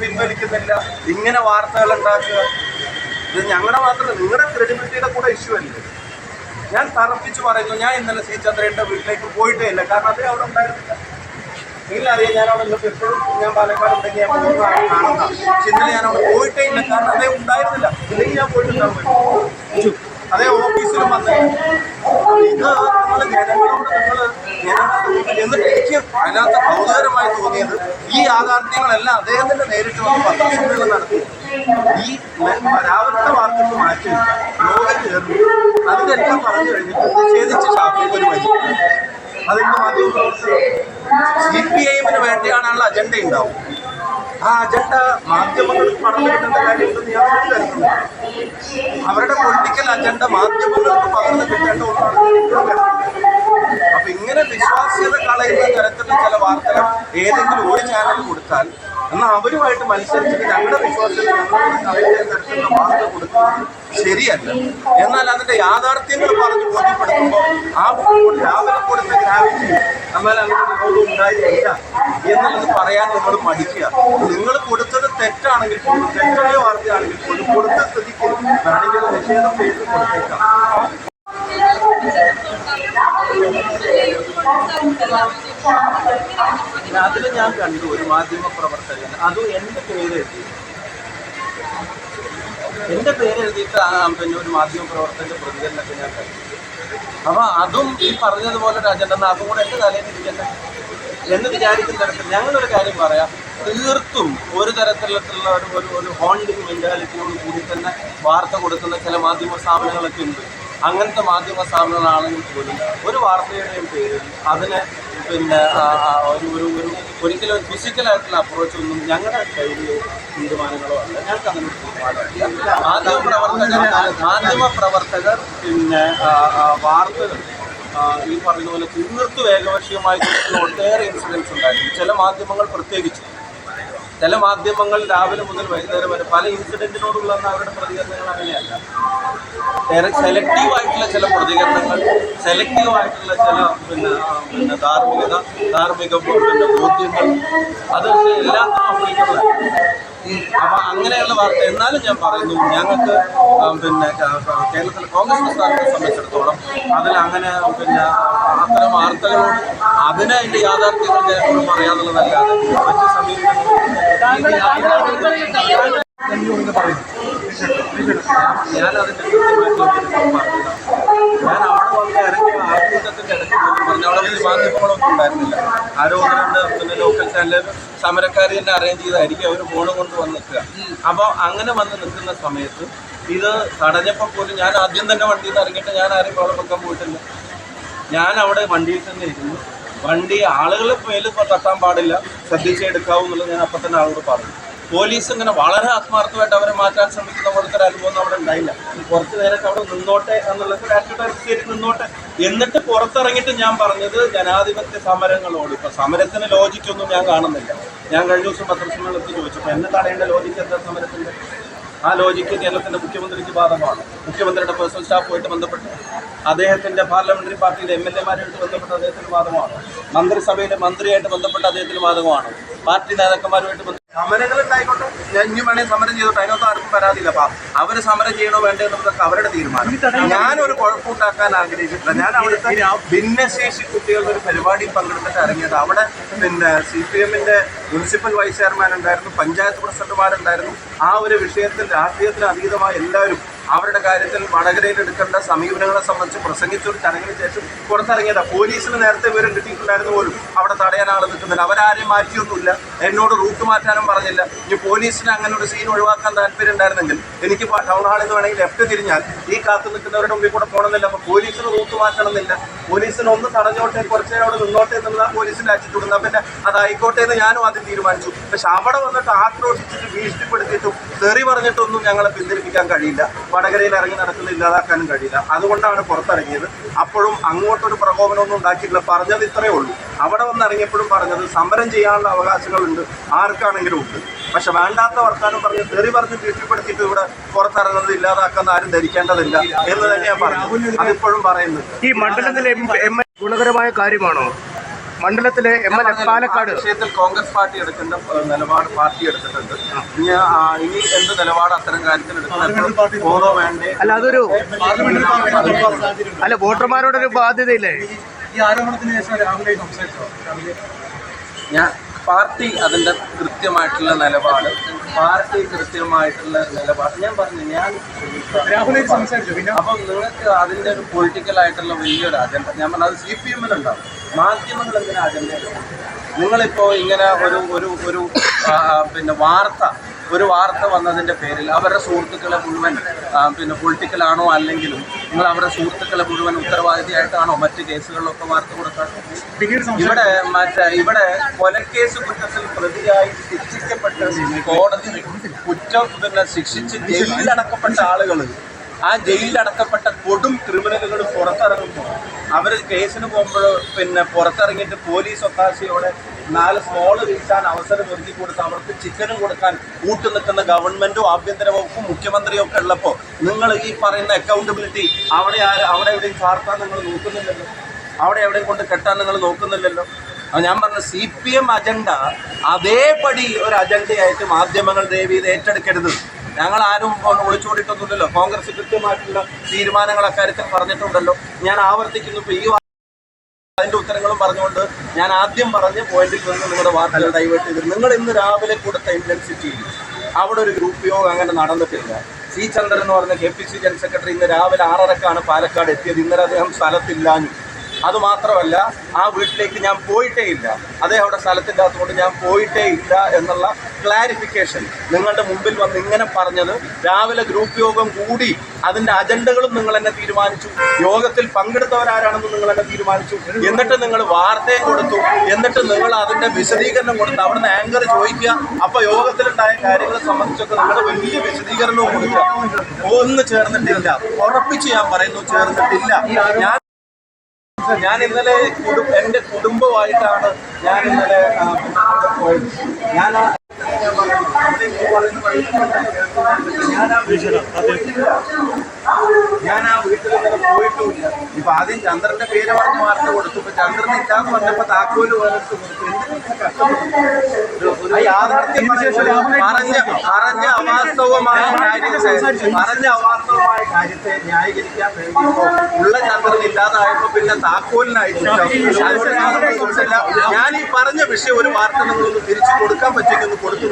പിൻവലിക്കുന്നില്ല. ഇങ്ങനെ വാർത്തകൾ ഉണ്ടാക്കുക. ഇത് ഞങ്ങളുടെ മാത്രമല്ല നിങ്ങളുടെ ക്രെഡിബിലിറ്റിയുടെ കൂടെ ഇഷ്യൂ അല്ലേ? ഞാൻ തറപ്പിച്ച് പറയുന്നു ഞാൻ ഇന്നലെ സി ചന്ദ്രയുടെ വീട്ടിലേക്ക് പോയിട്ടേ ഇല്ല കാരണം അതേ അവിടെ ഉണ്ടായിരുന്നില്ല. നിങ്ങളറിയാം ഞാൻ അവിടെ നിങ്ങൾക്ക് എപ്പോഴും ഞാൻ പാലക്കാട് കാണുന്ന പക്ഷെ ഇന്നലെ ഞാൻ അവിടെ പോയിട്ടേ ഇല്ല കാരണം അതേ ഉണ്ടായിരുന്നില്ല. ഇല്ലെങ്കിൽ ഞാൻ പോയിട്ടുണ്ടാവും അതേ ഓഫീസിലും വന്നില്ല. ഇത് നിങ്ങൾ ജനങ്ങളോട് ജനങ്ങളുടെ എന്നിട്ട് എനിക്ക് അതിനകത്ത് കൗതുകരമായി തോന്നിയത് ഈ യാഥാർത്ഥ്യങ്ങളെല്ലാം അദ്ദേഹത്തിന്റെ നേരിട്ട് വന്ന് പത്രസമ്മേളനം നടത്തി ഈ രാവിലത്തെ വാർത്തകൾ മാറ്റി ലോകം ചേർന്നു അതിനെല്ലാം പറഞ്ഞു കഴിഞ്ഞിട്ട് നിഷേധിച്ച് ഷാഫിക്ക് ഒരു വഴി അതിന്റെ മാധ്യമപ്രവർത്തകർ സി പി ഐഎമ്മിന് വേണ്ടിയാണുള്ള അജണ്ട ഉണ്ടാവും ആ അജണ്ട മാധ്യമങ്ങൾക്ക് പടർന്നു കിട്ടേണ്ട കാര്യമുണ്ടെന്ന് ഞാൻ കരുതുന്നു അവരുടെ പൊളിറ്റിക്കൽ അജണ്ട മാധ്യമങ്ങൾക്ക് പകർന്നു കിട്ടേണ്ട ഒന്നാണ് ഇങ്ങനെ വിശ്വാസ്യത കളയുന്ന തരത്തിലുള്ള ചില വാർത്തകൾ ഏതെങ്കിലും ഒരു ചാനൽ കൊടുത്താൽ എന്നാൽ അവരുമായിട്ട് മത്സരിച്ചിട്ട് ഞങ്ങളുടെ കളയുന്ന തരത്തിലുള്ള വാർത്ത കൊടുക്കുന്നത് ശരിയല്ല. എന്നാൽ അതിന്റെ യാഥാർത്ഥ്യങ്ങൾ പറഞ്ഞ് ബോധ്യപ്പെടുത്തുമ്പോൾ ആ രാവിലെ കൊടുത്ത ഗ്രാവിറ്റി എന്നാൽ അങ്ങനെ ലോകം എന്നുള്ളത് പറയാൻ നിങ്ങൾ മടിക്കുക. നിങ്ങൾ കൊടുത്തത് തെറ്റാണെങ്കിൽ പോലും തെറ്റായ വാർത്തയാണെങ്കിൽ പോലും കൊടുത്ത സ്ഥിതിക്ക് നിഷേധം ചെയ്ത് കൊടുത്തേക്കാം. അതിൽ ഞാൻ കണ്ടു ഒരു മാധ്യമ പ്രവർത്തകൻ അതും എന്റെ പേര് എഴുതി. എന്റെ പേര് എഴുതിയിട്ട് പിന്നെ ഒരു മാധ്യമ പ്രവർത്തകന്റെ പ്രതികരണമൊക്കെ ഞാൻ കണ്ടു അപ്പൊ അതും ഈ പറഞ്ഞതുപോലെ എന്നാ അതും കൂടെ എന്റെ തലയിൽ ഇരിക്കട്ടെ എന്ന് വിചാരിക്കുന്ന തരത്തിൽ ഞങ്ങളൊരു കാര്യം പറയാം. തീർത്തും ഒരു തരത്തിലുള്ള ഒരു ഒരു ഹോണ്ടിങ് മെന്റാലിറ്റിയോട് കൂടി തന്നെ വാർത്ത കൊടുക്കുന്ന ചില മാധ്യമ സ്ഥാപനങ്ങളൊക്കെ ഉണ്ട്. അങ്ങനത്തെ മാധ്യമ സ്ഥാപനങ്ങളാണെങ്കിൽ പോലും ഒരു വാർത്തയുടെയും പേരിൽ അതിന് പിന്നെ ഒരു ഒരു ഒരു ഒരിക്കലും ഫിസിക്കലായിട്ടുള്ള അപ്രോച്ച് ഒന്നും ഞങ്ങളുടെ കയ്യിൽ തീരുമാനങ്ങളോ അല്ല. ഞങ്ങൾക്ക് അങ്ങനെ തീരുമാനമില്ല. മാധ്യമ പ്രവർത്തകർ മാധ്യമ പ്രവർത്തകർ പിന്നെ വാർത്തകൾ ഈ പറയുന്ന പോലെ തീർത്തും കൊടുക്കുന്ന ഒട്ടേറെ ഇൻസിഡൻസ് ഉണ്ടായിരുന്നു ചില മാധ്യമങ്ങൾ പ്രത്യേകിച്ച്. ചില മാധ്യമങ്ങൾ രാവിലെ മുതൽ വൈകുന്നേരം വരെ പല ഇൻസിഡന്റിനോടുള്ള അവരുടെ പ്രതികരണങ്ങൾ അങ്ങനെയല്ല. സെലക്റ്റീവ് ആയിട്ടുള്ള ചില പ്രതികരണങ്ങൾ സെലക്റ്റീവ് ആയിട്ടുള്ള ചില പിന്നെ പിന്നെ ധാർമ്മികത ധാർമ്മിക പിന്നെ ബോധ്യങ്ങൾ അത് എല്ലാം അപ്ലിക്കബിൾ അപ്പൊ അങ്ങനെയുള്ള വാർത്ത എന്നാലും ഞാൻ പറയുന്നു ഞങ്ങൾക്ക് പിന്നെ കേരളത്തിലെ കോൺഗ്രസ് പ്രസ്ഥാനത്തെ സംബന്ധിച്ചിടത്തോളം അതിൽ അങ്ങനെ പിന്നെ അത്തരം വാർത്തകളോട് അതിനെ അതിന്റെ യാഥാർത്ഥ്യങ്ങൾ ജനങ്ങളോട് പറയാന്നുള്ളതല്ലാതെ അവിടെ അവിടെ ഉണ്ടായിരുന്നില്ല ആരോ പിന്നെ ലോക്കൽ ചാനലിൽ സമരക്കാർ തന്നെ അറേഞ്ച് ചെയ്തായിരിക്കും അവർ ഫോൺ കൊണ്ട് വന്ന് നിൽക്കുക അപ്പോൾ അങ്ങനെ വന്ന് നിൽക്കുന്ന സമയത്ത് ഇത് തടഞ്ഞപ്പോൾ പോലും ഞാൻ ആദ്യം തന്നെ വണ്ടിയിൽ നിന്ന് ഇറങ്ങിയിട്ട് ഞാൻ ആരും വെക്കാൻ പോയിട്ടില്ല ഞാൻ അവിടെ വണ്ടിയിൽ തന്നെ ഇരുന്നു. വണ്ടി ആളുകളെ മേലും തട്ടാൻ പാടില്ല. ശ്രദ്ധിച്ചെടുക്കാവൂ എന്നുള്ളത് ഞാൻ അപ്പം തന്നെ ആളോട് പറഞ്ഞു. പോലീസ് ഇങ്ങനെ വളരെ ആത്മാർത്ഥമായിട്ട് അവരെ മാറ്റാൻ ശ്രമിക്കുന്ന പോലത്തെ ഒരു അനുഭവം അവിടെ ഉണ്ടായില്ല. കുറച്ച് നേരത്തെ അവിടെ നിന്നോട്ടെ എന്നുള്ളത് ആറ്റിറ്റ്യൂഡ് നിന്നോട്ടെ. എന്നിട്ട് പുറത്തിറങ്ങിയിട്ട് ഞാൻ പറഞ്ഞത് ജനാധിപത്യ സമരങ്ങളോട്. ഇപ്പം സമരത്തിന് ലോജിക്കൊന്നും ഞാൻ കാണുന്നില്ല. ഞാൻ കഴിഞ്ഞ ദിവസം പത്രസമ്മേളനത്തിൽ ചോദിച്ചു അപ്പം എന്നെ തടയേണ്ട ലോജിക്ക് എന്താ സമരത്തിന്റെ? ആ ലോജിക്ക് കേരളത്തിന്റെ മുഖ്യമന്ത്രിക്ക് ബാധകമാണ്. മുഖ്യമന്ത്രിയുടെ പേഴ്സണൽ സ്റ്റാഫുമായിട്ട് ബന്ധപ്പെട്ട് അദ്ദേഹത്തിന്റെ പാർലമെന്ററി പാർട്ടിയിലെ എം എൽ എമാരുമായിട്ട് ബന്ധപ്പെട്ട് അദ്ദേഹത്തിന് ബാധകമാണ്. മന്ത്രിസഭയിലെ മന്ത്രിയായിട്ട് ബന്ധപ്പെട്ട് അദ്ദേഹത്തിന് ബാധകമാണ്. പാർട്ടി നേതാക്കന്മാരുമായിട്ട് ബന്ധപ്പെട്ട് സമരങ്ങൾ ഉണ്ടായിക്കോട്ടെ. ഞാൻ ഇനി വേണേൽ സമരം ചെയ്തോട്ടെ അതിനകത്ത് ആർക്കും പരാതിയില്ല അപ്പൊ അവർ സമരം ചെയ്യണോ വേണ്ടേ എന്നുള്ളതൊക്കെ അവരുടെ തീരുമാനം. ഞാനൊരു കുഴപ്പമുണ്ടാക്കാൻ ആഗ്രഹിച്ചിട്ടില്ല. ഞാൻ അവിടുത്തെ ഭിന്നശേഷി കുട്ടികളുടെ ഒരു പരിപാടി പങ്കെടുത്തിട്ട് ഇറങ്ങിയത്. അവിടെ പിന്നെ സി പി എമ്മിന്റെ മുനിസിപ്പൽ വൈസ് ചെയർമാൻ ഉണ്ടായിരുന്നു പഞ്ചായത്ത് പ്രസിഡന്റുമാരുണ്ടായിരുന്നു. ആ ഒരു വിഷയത്തിൽ രാഷ്ട്രീയത്തിന് അതീതമായ എല്ലാവരും അവരുടെ കാര്യത്തിൽ വടകരയിൽ എടുക്കേണ്ട സമീപനങ്ങളെ സംബന്ധിച്ച് പ്രസംഗിച്ച ഒരു ചടങ്ങിന് ശേഷം പുറത്തിറങ്ങിയതാ. പോലീസിന് നേരത്തെ വിവരം കിട്ടിയിട്ടുണ്ടായിരുന്നു പോലും. അവിടെ തടയാൻ ആൾ നിൽക്കുന്നില്ല. അവരാരെയും മാറ്റിയൊന്നുമില്ല. എന്നോട് റൂട്ട് മാറ്റാനും പറഞ്ഞില്ല. ഇനി പോലീസിന് അങ്ങനെ ഒരു സീൻ ഒഴിവാക്കാൻ താല്പര്യം ഉണ്ടായിരുന്നെങ്കിൽ എനിക്ക് ടൗൺ ഹാളിൽ നിന്ന് വേണമെങ്കിൽ ലെഫ്റ്റ് തിരിഞ്ഞാൽ ഈ കാത്ത് നിൽക്കുന്നവരുടെ മുമ്പിൽ കൂടെ പോകണമെന്നില്ല. അപ്പൊ പോലീസിന് റൂട്ട് മാറ്റണമെന്നില്ല. പോലീസിന് ഒന്ന് തടഞ്ഞോട്ടെ കുറച്ച് നേരം അവിടെ നിന്നോട്ടെ എന്നുള്ള പോലീസിന്റെ ആറ്റിറ്റ്യൂഡ് എന്നാൽ പിന്നെ അതായിക്കോട്ടെ എന്ന് ഞാനും ആദ്യം തീരുമാനിച്ചു. പക്ഷെ അവിടെ വന്നിട്ട് ആക്രോശിച്ചിട്ട് ഭീഷണിപ്പെടുത്തിയിട്ടും തെറി പറഞ്ഞിട്ടൊന്നും ഞങ്ങളെ പിന്തിരിപ്പിക്കാൻ കഴിയില്ല. വടകരയിൽ ഇറങ്ങി നടക്കുന്നത് ഇല്ലാതാക്കാനും കഴിയില്ല. അതുകൊണ്ടാണ് പുറത്തിറങ്ങിയത്. അപ്പോഴും അങ്ങോട്ടൊരു പ്രകോപനമൊന്നും ഉണ്ടാക്കിയിട്ടില്ല. പറഞ്ഞത് ഇത്രയേ ഉള്ളൂ. അവിടെ വന്ന് ഇറങ്ങിയപ്പോഴും പറഞ്ഞത് സമരം ചെയ്യാനുള്ള അവകാശങ്ങളുണ്ട്. ആർക്കാണെങ്കിലും ഉണ്ട്. പക്ഷെ വേണ്ടാത്ത വർത്താനം പറഞ്ഞ് തെറി പറഞ്ഞ് ഭീഷണിപ്പെടുത്തിയിട്ട് ഇവിടെ പുറത്തിറങ്ങുന്നത് ഇല്ലാതാക്കുന്ന ആരും ധരിക്കേണ്ടതില്ല എന്ന് തന്നെയാണ് പറഞ്ഞത്. അതിപ്പോഴും പറയുന്നത് ഈ മണ്ഡലത്തിലെ ഗുണകരമായ കാര്യമാണോ? മണ്ഡലത്തിലെ എം എൽ എ പാലക്കാട്. വിഷയത്തിൽ കോൺഗ്രസ് പാർട്ടി എടുക്കേണ്ട നിലപാട് പാർട്ടി എടുത്തിട്ടുണ്ട്. ഇനി ഇനി എന്ത് നിലപാട് അത്തരം കാര്യത്തിൽ ഓരോ വേണ്ടേ? അല്ല അതൊരു അല്ല വോട്ടർമാരോടൊരു ബാധ്യതയില്ലേ? ഈ ആരോപണത്തിന് ശേഷം രാഹുലായി സംസാരിച്ചോ രാഹുലെ ഞാൻ പാർട്ടി അതിന്റെ കൃത്യമായിട്ടുള്ള നിലപാട് പാർട്ടി കൃത്യമായിട്ടുള്ള നിലപാട്. ഞാൻ പറഞ്ഞു ഞാൻ അപ്പം നിങ്ങൾക്ക് അതിന്റെ ഒരു പൊളിറ്റിക്കൽ ആയിട്ടുള്ള വലിയൊരു അജണ്ട ഞാൻ പറഞ്ഞത് സി പി എമ്മിലുണ്ടാവും മാധ്യമങ്ങൾ എന്തിനാ അജണ്ട നിങ്ങളിപ്പോ ഇങ്ങനെ ഒരു ഒരു ഒരു പിന്നെ വാർത്ത ഒരു വാർത്ത വന്നതിന്റെ പേരിൽ അവരുടെ സുഹൃത്തുക്കളെ മുഴുവൻ പിന്നെ പൊളിറ്റിക്കലാണോ അല്ലെങ്കിലും നിങ്ങൾ അവരുടെ സുഹൃത്തുക്കളെ മുഴുവൻ ഉത്തരവാദിയായിട്ടാണോ മറ്റ് കേസുകളിലൊക്കെ വാർത്ത കൊടുക്കാൻ ഇവിടെ മറ്റേ ഇവിടെ കൊലക്കേസ് കുറ്റത്തിൽ പ്രതിയായി ശിക്ഷിക്കപ്പെട്ട കോടതി കുറ്റം പിന്നെ ശിക്ഷിച്ച് ജയിലിലടക്കപ്പെട്ട ആളുകൾ ആ ജയിലിലടക്കപ്പെട്ട കൊടും ക്രിമിനലുകൾ പുറത്തിറങ്ങുമ്പോൾ അവർ കേസിന് പോകുമ്പോൾ പിന്നെ പുറത്തിറങ്ങിയിട്ട് പോലീസ് ഒത്താശയോടെ നാല് സ്മോൾ വീഴ്ചാൻ അവസരം ഒരുക്കി കൊടുത്ത് അവർക്ക് ചിക്കനും കൊടുക്കാൻ കൂട്ടു നിൽക്കുന്ന ഗവൺമെന്റും ആഭ്യന്തര വകുപ്പും മുഖ്യമന്ത്രിയും ഒക്കെ ഉള്ളപ്പോൾ നിങ്ങൾ ഈ പറയുന്ന അക്കൗണ്ടബിലിറ്റി അവിടെ അവിടെ എവിടെയും ചാർത്താൻ നിങ്ങൾ നോക്കുന്നില്ലല്ലോ? അവിടെ എവിടെയും കൊണ്ട് കെട്ടാൻ നിങ്ങൾ നോക്കുന്നില്ലല്ലോ? അപ്പം ഞാൻ പറഞ്ഞ സി പി എം അജണ്ട അതേപടി ഒരു അജണ്ടയായിട്ട് മാധ്യമങ്ങൾ ദേവി ഇത് ഏറ്റെടുക്കരുത്. ഞങ്ങൾ ആരും ഒന്ന് ഒളിച്ചോടിയിട്ടൊന്നുമില്ലല്ലോ. കോൺഗ്രസ് കൃത്യമായിട്ടുള്ള തീരുമാനങ്ങൾ അക്കാര്യത്തിൽ പറഞ്ഞിട്ടുണ്ടല്ലോ. ഞാൻ ആവർത്തിക്കുന്നു. ഇപ്പോൾ ഈ അതിന്റെ ഉത്തരങ്ങളും പറഞ്ഞുകൊണ്ട് ഞാൻ ആദ്യം പറഞ്ഞ പോയിന്റിൽ നിന്ന് നിങ്ങളുടെ വാർത്തകൾ ഡൈവേർട്ട് ചെയ്ത്. നിങ്ങൾ ഇന്ന് രാവിലെ കൊടുത്ത ഇന്റൻസിറ്റി അവിടെ ഒരു ഗ്രൂപ്പ് യോഗം അങ്ങനെ നടന്നിട്ടില്ല. സി ചന്ദ്രൻ എന്ന് പറഞ്ഞ K P C general secretary ഇന്ന് രാവിലെ ആറരക്കാണ് പാലക്കാട് എത്തിയത്. ഇന്നലെ അദ്ദേഹം സ്ഥലത്തില്ലാഞ്ഞു. അതുമാത്രമല്ല ആ വീട്ടിലേക്ക് ഞാൻ പോയിട്ടേ ഇല്ല. അദ്ദേഹം അവിടെ സ്ഥലത്തില്ലാത്തതുകൊണ്ട് ഞാൻ പോയിട്ടേ ഇല്ല എന്നുള്ള ക്ലാരിഫിക്കേഷൻ നിങ്ങളുടെ മുമ്പിൽ വന്ന് ഇങ്ങനെ പറഞ്ഞത് രാവിലെ ഗ്രൂപ്പ് യോഗം കൂടി അതിന്റെ അജണ്ടകളും നിങ്ങൾ എന്നെ തീരുമാനിച്ചു. യോഗത്തിൽ പങ്കെടുത്തവരാരാണെന്ന് നിങ്ങൾ എന്നെ തീരുമാനിച്ചു. എന്നിട്ട് നിങ്ങൾ വാർത്തയും കൊടുത്തു. എന്നിട്ട് നിങ്ങൾ അതിന്റെ വിശദീകരണം കൊടുത്തു അവിടുന്ന് ആങ്കർ ചോദിക്കുക. അപ്പൊ യോഗത്തിലുണ്ടായ കാര്യങ്ങളെ സംബന്ധിച്ചൊക്കെ നിങ്ങൾ വലിയ വിശദീകരണവും കൊടുക്കുക ഒന്ന് ചേർന്നിട്ടില്ല. ഉറപ്പിച്ച് ഞാൻ പറയുന്നു ചേർന്നിട്ടില്ല. ഞാൻ ഞാൻ ഇന്നലെ എന്റെ എന്റെ കുടുംബമായിട്ടാണ് ഞാൻ ഇന്നലെ പോയത്. ഞാൻ ഞാൻ ആ വീട്ടിൽ ഇന്നലെ പോയിട്ടുമില്ല. ഇപ്പൊ ആദ്യം ചന്ദ്രന്റെ പേര് പറഞ്ഞ് വാർത്ത കൊടുത്തു. ഇപ്പൊ ചന്ദ്രൻ ഇല്ലാന്ന് പറഞ്ഞപ്പോ താക്കോൽ ആ യാഥാർത്ഥ്യം പറഞ്ഞ അറിഞ്ഞ അവാസ്തവമായ പറഞ്ഞ കാര്യത്തെ ഉള്ള ചന്ദ്രൻ ഇല്ലാതായപ്പോ പിന്നെ താക്കോലിനായിട്ടില്ല ഞാൻ ഈ പറഞ്ഞ വിഷയം ഒരു വാർത്ത നിങ്ങളൊന്ന് തിരിച്ചു കൊടുക്കാൻ പറ്റുമെന്ന് കൊടുത്തു